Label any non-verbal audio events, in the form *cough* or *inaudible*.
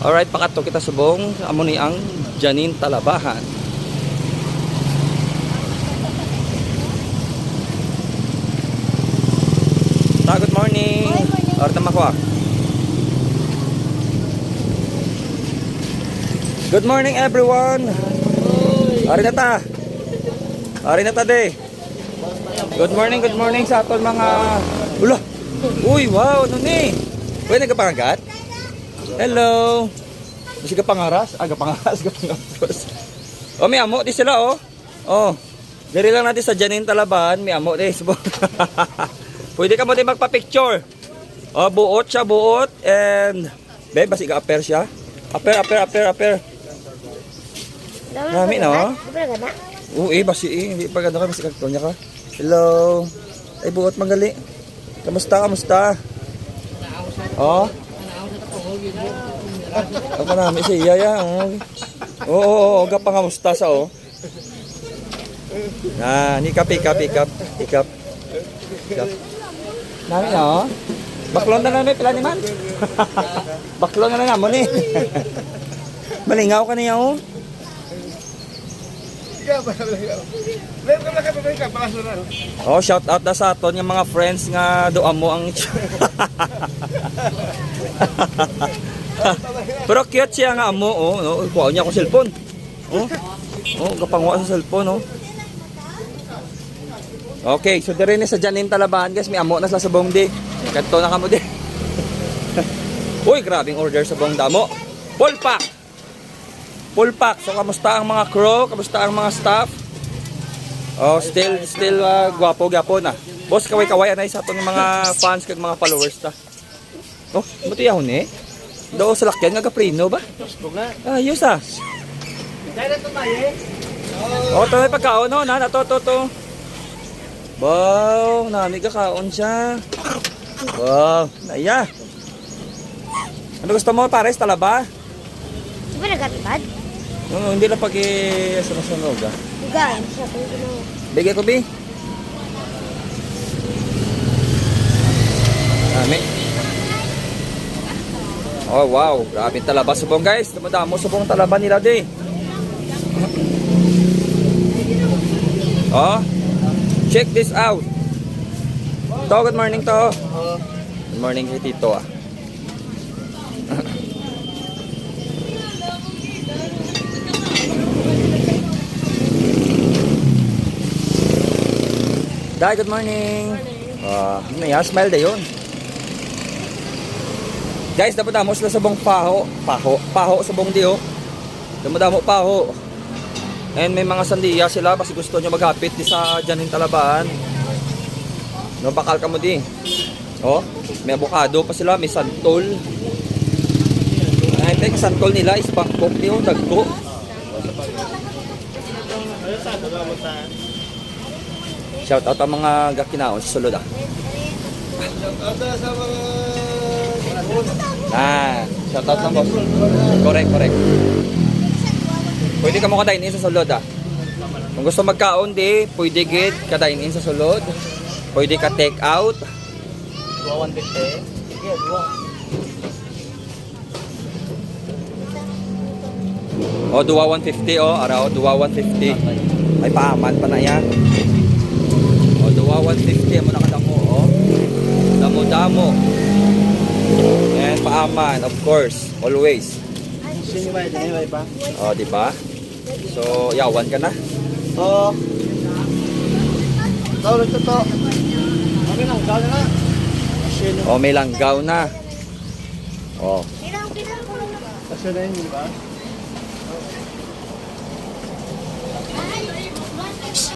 Alright, pakato kita subong. Amo ni ang Janine Talabahan. Ta, good morning. Good morning. Or tama ko ah. Good morning everyone. Ari na ta. Ari na ta de. Good morning, good morning sa aton mga Ulo. Uy, wow, ano ni? Pwede nagkapangagat? Hello. Kasi ka pangaras? Ah, kapangaras, *laughs* kapangaras. Oh, may amo di sila oh. Oh. Dari lang natin sa Janine Talaban, may amo di. *laughs* Pwede ka mo din magpa-picture. Oh, buot siya, buot. And, babe, basi ka aper siya. Aper, aper, aper, aper. Dami, ba gana? Oo, eh, basi eh. Hindi pa ganda ka, basi kagtonya ka. Hello. Ay, buot magali. Kamusta, kamusta? Oh? Ako namin si Iya ya. Oo, oo, oo. Ga pa kamusta sa oh. Na, ni kap, ikap, ikap, ikap. Ikap. Nami na oh. Baklon na namin pila ni man. *laughs* Baklon na na mo ni. Malingaw *laughs* ka niya oh. Oh, shout out na sa aton yung mga friends nga doa mo ang *laughs* Pero cute siya nga amo oh, no. Kuha niya ako cellphone. Oh. Oh, kapangwa sa cellphone oh. Okay, so dire ni sa Janin Talabahan guys, may amo na sa sabong di. Kadto na kamo di. Uy, grabing order sa bong damo. Full pack. Full pack. So kamusta ang mga crew? Kamusta ang mga staff? Oh, still still uh, gwapo gwapo na. Boss kaway kaway anay sa atong mga fans kag mga followers ta. Oh, buti yahon eh. Do sa lakyan nga kaprino ba? Ayos ah. Oh, to may pagkaon no, na to to to. Wow, nami ka kaon siya. Wow, naya. Ano gusto mo pares talaba? Di ba nagatipad? No, hindi lang pag sunod ah. Ugan. Siya kung ginawa. Bigay ko, Bi. Dami. Oh, wow. Grabe talaba subong, guys. Dumadamo subong talaba nila, di. Oh. Check this out. To, good morning to. Good morning kay Tito, ah. *laughs* Dai, good morning. Ah, uh, may smile da yun. Guys, dapat damo sila sa bong paho. Paho. Paho sa bong di, oh. Damadamo paho. And may mga sandiya sila kasi gusto nyo maghapit di sa Janin Talabaan. No, bakal ka mo di. Oh, may avocado pa sila, may santol. I think santol nila is Bangkok di, oh, dagko. Shout out ang mga gakinaon sa sulod ah. Ah, shout out lang boss. Correct, correct. Pwede ka mo kadain in sa sulod ah. Kung gusto magkaon di, pwede git kadain in sa sulod. Pwede ka take out. 150. O, duwa 150 o, araw, duwa 150. Ay, paaman pa na yan. Duwa 150 mo nakadamo o. Damo-damo. And paaman, of course, always. Sino ba pa? O, di ba? So, yawan ka na. To. To, to, to. Kami nang kala na. Sino? O, may langgaw na. O, Pinang pinang ko na. Kasi na yun, di ba?